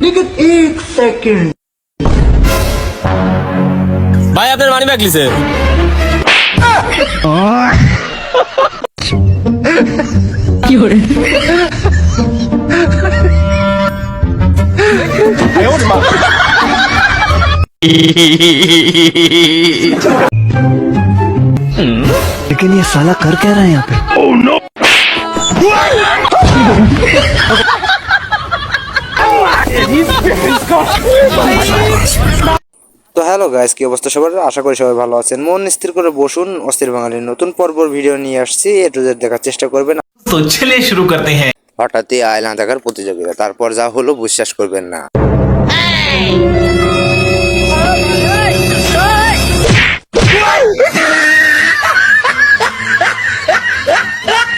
लेकिन एक सेकंड ভাই আপনার মানি ব্যাগ লিছে लेकिन ये साला कर क्या रहा है यहाँ पे তো হ্যালো গাইস কি অবস্থা সবার? আশা করি সবাই ভালো আছেন। মন স্থির করে বসুন অস্থির বাঙালির নতুন পর্বর ভিডিও নিয়ে আসছি। এ টু দেখার চেষ্টা করবেন। তো চলে শুরু করতে হ্যাঁ। হঠাৎই আয়লা দেখার প্রতিযোগিতা তারপর যা হলো বিশ্বাস করবেন না।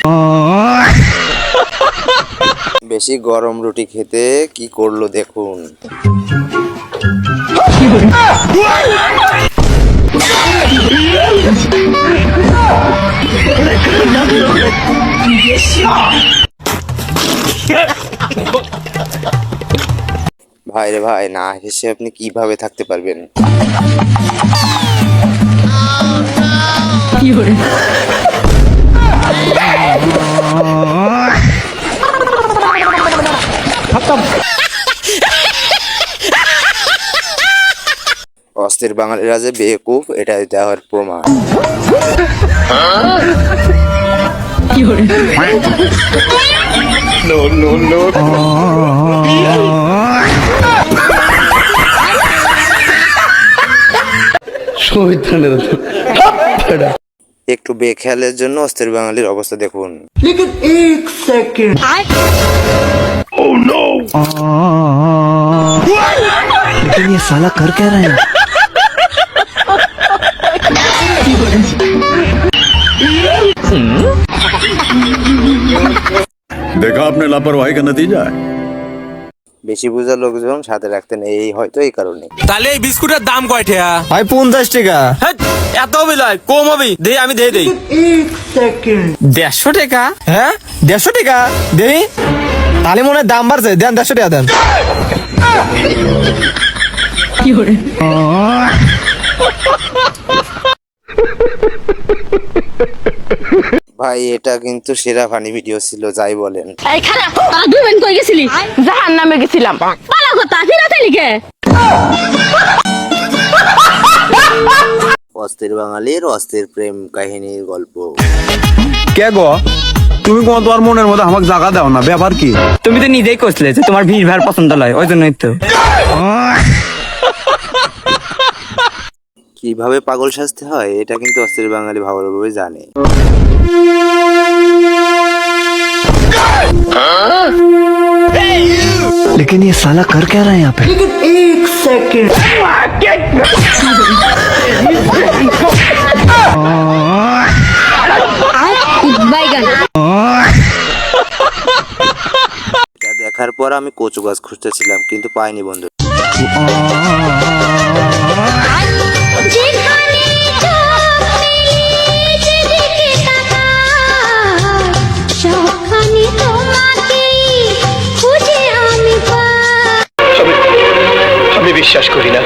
Oh. বেশি গরম রুটি খেতে কি করল দেখুন। ভাই রে ভাই, না হেসে আপনি কীভাবে থাকতে পারবেন? অস্থির বাঙালিরা যে বেকুব এটা দেওয়ার প্রমাণ। একটু বেখেয়ালের জন্য অস্থির বাঙালির অবস্থা দেখুন। সালা কর কে রে দেখা আপনার লাপরওয়াহি কা নতিজা বেশি বোঝা লোকজন সাথে রাখতেন এই হয়তো এই কারণে। তাহলে এই বিস্কুটের দাম কয়টা? ভাই পঞ্চাশ টাকা। হ্যাঁ। এত হবি লয় কম হবি। দেই আমি দেই দেই। দেড়শো টাকা? হ্যাঁ? দেড়শো টাকা? দেই? তাহলে মনে দাম বাড়ছে। দেন দেড়শো টাকা দেন। কি করে ভাই এটা কিন্তু সেরা ফানি ভিডিও ছিল যাই বলেন। এই খারাপ তোরা দুই বোন কই গেছিলি? জাহান্নামে গেছিলাম। পালা কথা ফিরাতে লিখে অস্থির বাঙালির অস্থির প্রেম কাহিনীর গল্প। কে গো? তুমি কোন তোমার মনের মধ্যে আমাকে জায়গা দাও না ব্যাপার কি? তুমি তো নিজেই করছিলে যে তোমার ভিড় ভাড় পছন্দ নয় ওই জন্যই তো। কীভাবে পাগল সাজতে হয় এটা কিন্তু অস্থির বাঙালি ভালোভাবে জানে। लेकिन ये साला कर क्या रहा है यहाँ पे लेकिन एक सेकंड বাইগান এটা দেখার পর আমি কচু গাছ খুঁজতেছিলাম কিন্তু পাইনি বন্ধু বিশ্বাস করি না।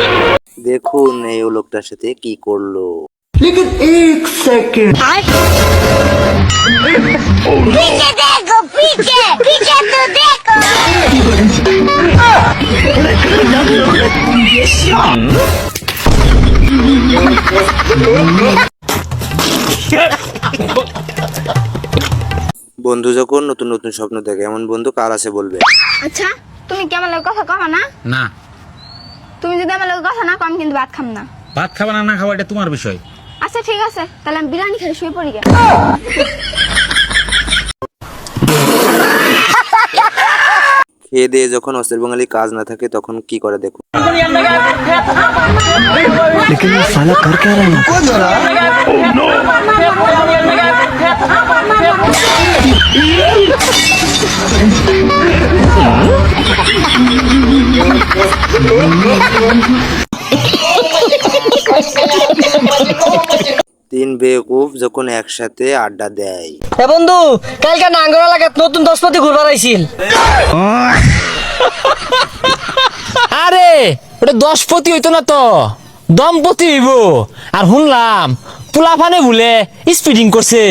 দেখুন এই লোকটার সাথে কি করল। বন্ধু যখন নতুন নতুন স্বপ্ন দেখে এমন বন্ধু কার আছে বলবে? আচ্ছা তুমি কেমন কথা কহ না? না। তুমি যদি আমার লগে কথা না কম কিন্তু ভাত খাম না ভাত খাবা না না খাওয়া এটা তোমার বিষয় আচ্ছা ঠিক আছে তাহলে আমি বিরিয়ানি খেয়ে শুয়ে পড়ি গে খেয়ে দিয়ে যখন অস্থির বাঙালি কাজ না থাকে তখন কি করে দেখুন लेकिन ये साला कर क्या रहा है यहाँ पे? তিন বেকুফ যখন একসাথে আড্ডা দেয়। এ বন্ধু, কালকে নাঙ্গর এলাকাত নতুন দশপতি ঘুরবার আইছিল। ওটা দশ পতি হইতো না তো। দম্পতি হইব। আর শুনলাম, পোলাফানে বলে স্পিডিং করছে।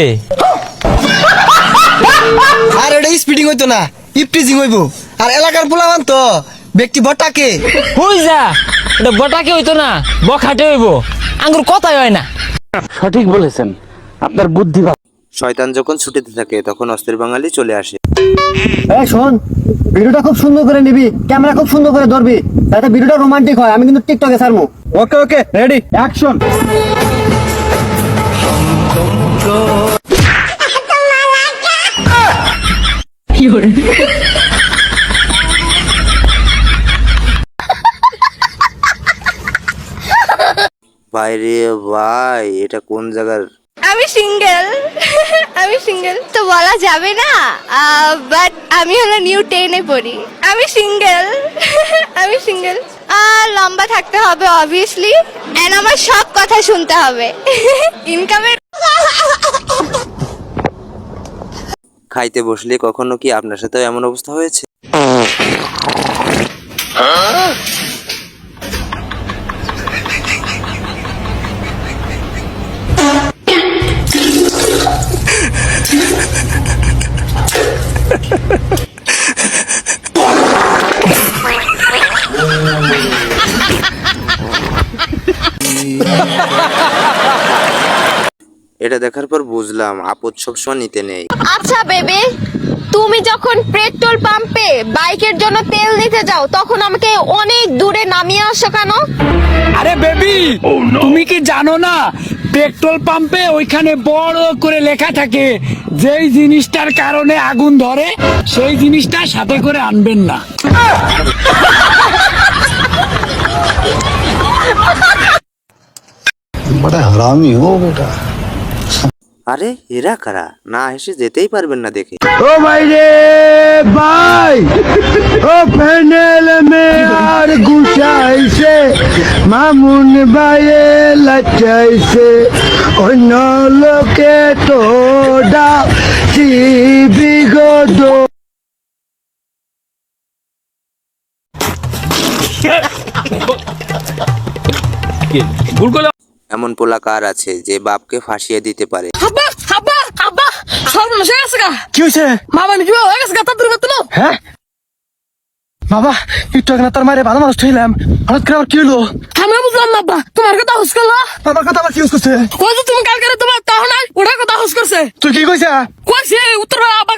আর এটা স্পিডিং হইতো না ইপটিজিং হইব। আর এলাকার পোলাবান তো ব্যক্তি বটাকে। হই যা? ওটা বটাকে হইতো না বখাটে হইব। আঙ্গুর কথাই হয় না। সঠিক বলেছেন আপনার বুদ্ধি শয়তান যখন ছুটিতে থাকে তখন অস্থির বাঙালি চলে আসে। এই শোন ভিডিওটা খুব সুন্দর করে নিবি ক্যামেরা খুব সুন্দর করে ধরবি যাতে ভিডিওটা রোমান্টিক হয় আমি কিন্তু টিকটকে ছাড়বো। ওকে ওকে রেডি অ্যাকশন বাইরে ভাই এটা কোন জায়গার? আমি সিঙ্গেল। আমি সিঙ্গেল তো বলা যাবে না। বাট আমি হলো নিউ টেনে পড়ি। আমি সিঙ্গেল। আমি সিঙ্গেল। লম্বা থাকতে হবে অবভিয়াসলি এন্ড আমার সব কথা শুনতে হবে। ইনকামের খাইতে বসলে কখনো কি আপনার সাথে এমন অবস্থা হয়েছে? এটা দেখার পর বুঝলাম আপদ সবসময় নিতে নেই। আচ্ছা বেবে তুমি যখন পেট্রোল পাম্পে বাইকের জন্য তেল দিতে যাও তখন আমাকে অনেক দূরে নামিয়ে আসো কেন? আরে বেবি তুমি কি জানো না? পেট্রোল পাম্পে ওইখানে বড় করে লেখা থাকে যেই জিনিসটার কারণে আগুন ধরে সেই জিনিসটা সাথে করে আনবেন না। আরে এরা কারা? না হেসে যেতেই পারবেন না দেখে। ও ভাই রে ভাই! ও প্যানেল মে আর গুছাইছে মামুন ভাইয়ে লাচাইছে। অন্য লোকে তো ডা বিগত এমন পোলাকার আছে যে বাপকে ফাঁসিয়ে দিতে পারে। হয়ে গেছে গা। কি হয়েছে? মামা নিজে গেছে গা? তার দুর্গত বাবা একটু আগে তার মায়ের ভালো মানুষ ছিলাম হঠাৎ করে আবার কি হলো? আমি বুঝলাম না তোমার কথা হুস করল? বাবার কথা আবার কি ইউজ করছে? ওই যে তুমি কালকে তোমার তাহলে নাই ওটার কথা হুস করছে। তুই কি কইছা? কইছে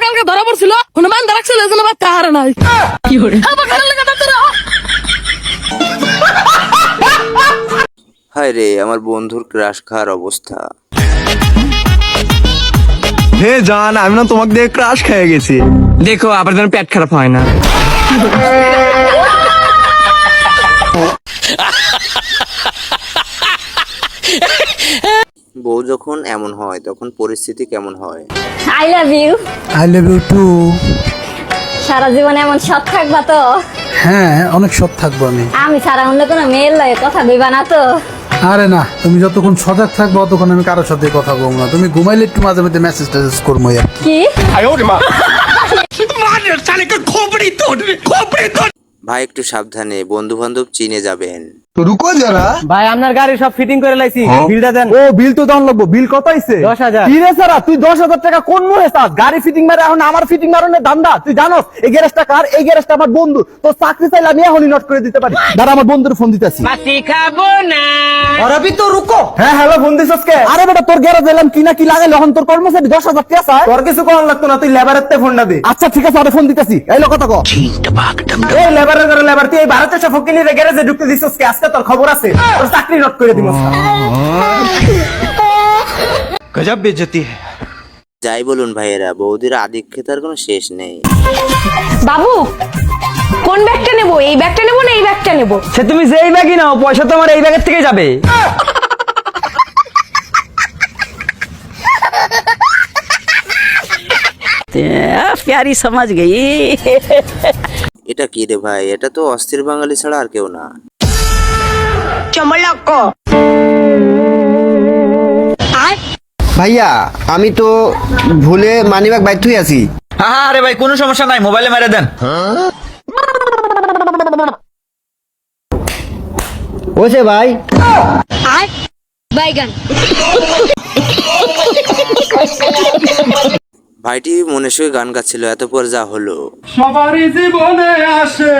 কালকে ধরা পড়ছিল হনুমান জন্য বাচ্চা নাই। কি কালকে হায় রে আমার বন্ধুর ক্রাশ খাওয়ার অবস্থা। হে জান আমি না তোমাকে দিয়ে ক্রাশ খেয়ে গেছি। দেখো আবার যেন পেট খারাপ হয় না। বউ যখন এমন হয় তখন পরিস্থিতি কেমন হয়? I love you I love you too সারা জীবন এমন সৎ থাকবা তো? হ্যাঁ অনেক সৎ থাকব আমি। আমি সারা অন্য কোনো মেয়ের লয়ে কথা দিবা না তো? আরে না তুমি যতক্ষণ সজাগ থাকবে ততক্ষণ আমি কারোর সাথে কথা বলব না। তুমি ঘুমাইলে একটু মাঝে মাঝে মেসেজ টেসেজ করব। কি? ভাই একটু সাবধানে বন্ধু বান্ধব চিনে যাবেন। তো রুকো যারা। ভাই আপনার গাড়ি সব ফিটিং করে লাইছি। বিলটা দেন। ও বিল তো দাম লাগবো বিল কত আইছে? দশ হাজার। কি রে সারা? তুই দশ হাজার টাকা কোন মুহে চাস? গাড়ি ফিটিং মারে এখন আমার ফিটিং মারনের দান্দা। তুই জানোস এই গ্যারেজটা কার? এই গ্যারেজটা আমার বন্ধু। তো চাকরি চাইলে আমি এখনই নোট করে দিতে পারি। দাঁড়া আমার বন্ধুর ফোন দিতেছি। মাটি খাব না। আর তো রুকো। হ্যাঁ হ্যালো ফোন দিছস কে? আরে বেটা তোর গ্যারেজ এলাম কি না কি লাগাইলে? এখন তোর কর্মচারী দশ হাজার টাকা চায়। তোর কিছু করার লাগতো না তুই লেবারের তে ফোনটা দে। আচ্ছা ঠিক আছে আরে ফোন দিতেছি। এই লোক কথা কো। এই লেবারের করে লেবার তুই এই গ্যারেজে ঢুকতে দিছস কে? আজকে তোর খবর আছে তোর চাকরি নোট করে দিব। গজব বেজতি যাই বলুন ভাইয়েরা বৌদির আধিক্যতার কোনো শেষ নেই। বাবু কোন ব্যাগটা নেব? এই ব্যাগটা নেব না এই ব্যাগটা নেব? সে তুমি যেই ব্যাগই নাও পয়সা তো আমার এই ব্যাগের থেকে যাবে। প্যারি সমাজ গই। এটা কি রে ভাই? এটা তো অস্থির বাঙালি ছাড়া আর কেউ না। ভাইয়া আমি তো ভুলে মানিব্যাগ বাইর থুই আছি। আরে ভাই কোনো সমস্যা নাই মোবাইলে মেরে দেন। ওছে ভাই। বাইগান। ভাইটি মনে সুখে গান গাচ্ছিল এত পর যা হলো। সবারই জীবনে আসে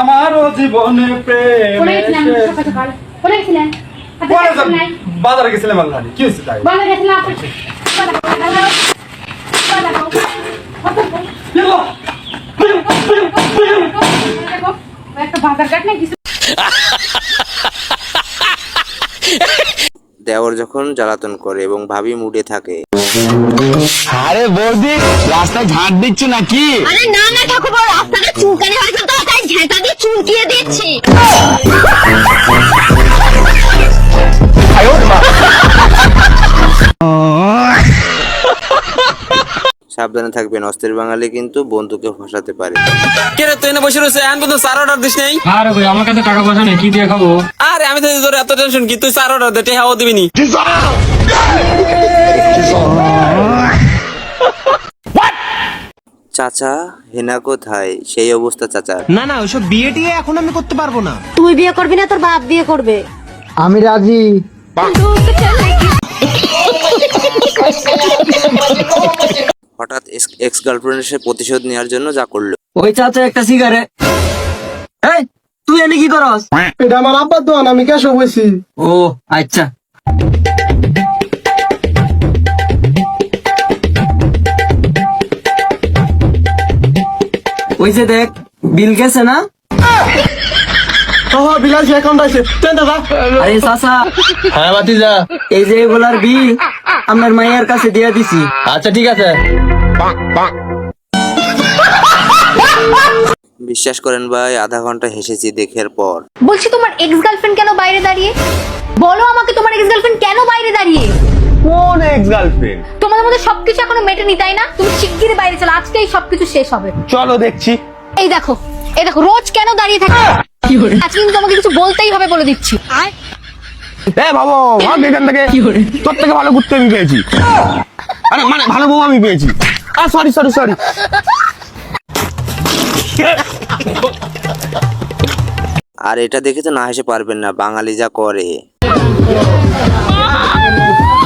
আমারও জীবনে প্রেম বাজারে গেছিলাম আল্লাহ কি হয়েছে তাই? দেওর যখন জ্বালাতন করে এবং ভাবি মুডে থাকে। আরে বৌদি রাস্তায় ঝাঁট দিচ্ছ নাকি? আরে না না ঠাকুর রাস্তাটা চুলকানি হয়েছে তো তাই ঝেঁটা দিয়ে চুলকিয়ে দিচ্ছি। সাবধানে থাকবেন অস্থির বাঙালি কিন্তু বন্ধুকে ফসাতে পারে। কে রে তুই এনে বসে রয়েছে? এখন পর্যন্ত চার অর্ডার দিস নেই? আরে ভাই আমার কাছে টাকা পয়সা নেই কি দিয়ে খাব? আরে আমি তো তোর এত টেনশন কি তুই চার অর্ডার দে টেহাও দিবি নি? চাচা হেনা কোথায়? সেই অবস্থা চাচা। না না ওইসব বিয়ে টিয়ে এখন আমি করতে পারব না। তুই বিয়ে করবি না তোর বাপ বিয়ে করবে। আমি রাজি। হঠাৎ এক্স গার্লফ্রেন্ডের সে প্রতিশোধ নেওয়ার জন্য যা করল। ওই চাচা একটা সিগারে এই তুই এনে কি করস? এটা আমার আব্বার দোয়ান আমি কেসব হয়েছি ও আচ্ছা। ওই যে দেখ বিল গেছে না? হ্যাঁ বিলাস অ্যাকাউন্ট আছে। দেন দাদা। আরে চাচা হ্যাঁ বাতি যা এই যে এগুলার বিল আপনার মাইয়ার কাছে দিয়ে দিছি। আচ্ছা ঠিক আছে। বিশ্বাস করেন ভাই আধা ঘণ্টা হেসেছি দেখের পর। বলছি তোমার এক্স গার্লফ্রেন্ড কেন বাইরে দাঁড়িয়ে? বলো আমাকে তোমার এক্স গার্লফ্রেন্ড কেন বাইরে দাঁড়িয়ে? কোন এক্স গার্লফ্রেন্ড তোমাদের মধ্যে সবকিছু এখনও মেটেনি তাই না? তুমি শিগগিরই বাইরে চলো আজকেই সবকিছু শেষ হবে। চলো দেখছি। এই দেখো এই দেখো রোজ কেন দাঁড়িয়ে থাকে? আজকে কিন্তু তোমাকে কিছু বলতেই হবে বলে দিচ্ছি। এ বাবু ভাগ এখান থেকে। তোর থেকে ভালো ঘুরতে আমি পেয়েছি। আরে মানে ভালো বউ আমি পেয়েছি। আ সরি সরি সরি আর এটা দেখে তো না হেসে পারবেন না বাঙালি যা করে।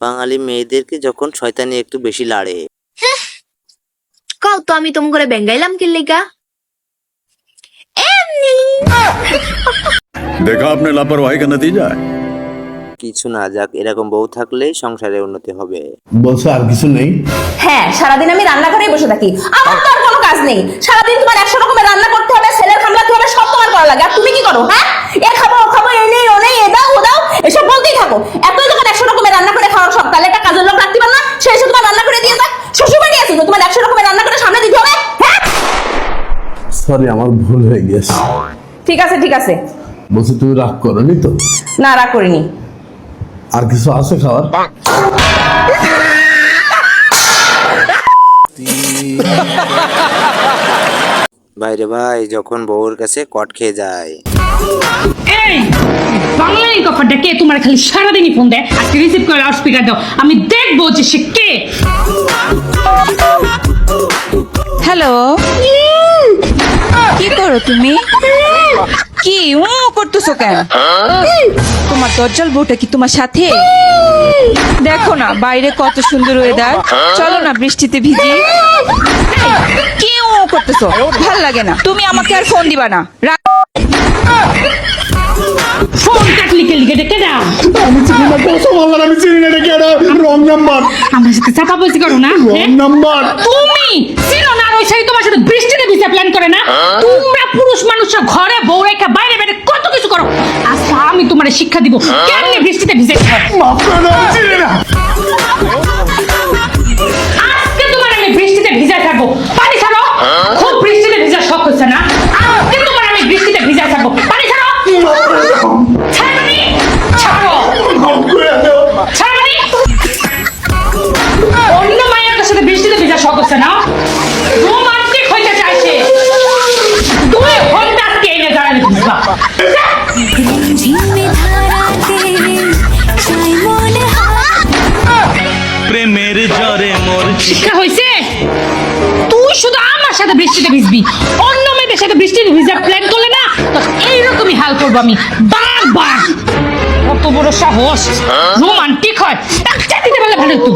বাঙালি মেয়েদেরকে যখন শয়তানি একটু বেশি লাড়ে। হ্যাঁ, কাউ তো আমি তোম করে বেঙ্গাইলাম কি লেগা? দেখা আপনার লাপরওয়াহী কা নতিজা কিছু না যাক এরকম বউ থাকলে সংসারে উন্নতি হবে। বলছো আর কিছু নেই? হ্যাঁ সারাদিন আমি রান্নাঘরেই বসে থাকি। আমার তো আর কোনো কাজ নেই। সারাদিন তোমার একশো রকমের রান্না করতে হবে ছেলের খামলাতে হবে সব তোমার করা লাগে। আর তুমি কি করো হ্যাঁ? এ খাব ও খাব এ নেই ও নেই এ দাও ও দাও এসব বলতেই থাকো। এতই করে দিয়ে দেয় শ্বশুর বাড়ি আছে তো তোমার একশো রকমের রান্না করে সামনে দিতে হবে? হ্যাঁ? সরি আমার ভুল হয়ে গেছে। ঠিক আছে ঠিক আছে। বলছি তুমি রাগ করনি তো? না রাগ করিনি। আর কিছু আছে খাওয়ার? বাইরে ভাই যখন বউর কাছে কট খেয়ে যায়। এই বাংলায় কপারটা কে? তোমার খালি সারাদিনই ফোন দেয়। আজকে রিসিভ করে লাউড স্পিকার দাও। আমি দেখব যে সে কে। হ্যালো কি করো তুমি? কি? ও করতেছো কেন? তোমার দজ্জাল বউটা কি তোমার সাথে? দেখো না বাইরে কত সুন্দর ওয়েদার চলো না বৃষ্টিতে ভিজি। কি ও করতেছো? ভালো লাগে না। তুমি আমাকে আর ফোন দিবা না। ফোন কাটলি কে লিখে ডেকে দাও। আমি চিনি না কসম আল্লাহর আমি চিনি না রেখে রং নাম্বার। আমার সাথে চাপা বসি করো না রং নাম্বার। তুমি চিনো না ওই সেই তোমার সাথে বৃষ্টিতে ভিজা প্ল্যান করে না? তোমরা পুরুষ মানুষরা ঘরে বউ রেখে বাইরে বাইরে কত কিছু করো? আচ্ছা আমি তোমার শিক্ষা দিব। কেমনে বৃষ্টিতে ভিজে মাফ করে দাও শিক্ষা হয়েছে তুই শুধু আমার সাথে বৃষ্টিতে ভিজবি। অন্য মেয়েদের সাথে বৃষ্টিতে ভিজার প্ল্যান করলে না তো এইরকমই হাল করব আমি। বারবার। কত বড় সাহস। রোমান্টিক হয়। একটা দিতে পারলে ভালো তুই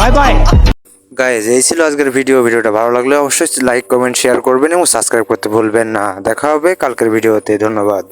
বাই বাই। গাইজ এই ছিল আজকের ভিডিও ভিডিওটা ভালো লাগলে অবশ্যই লাইক কমেন্ট শেয়ার করবেন এবং সাবস্ক্রাইব করতে ভুলবেন না। দেখা হবে কালকের ভিডিওতে ধন্যবাদ।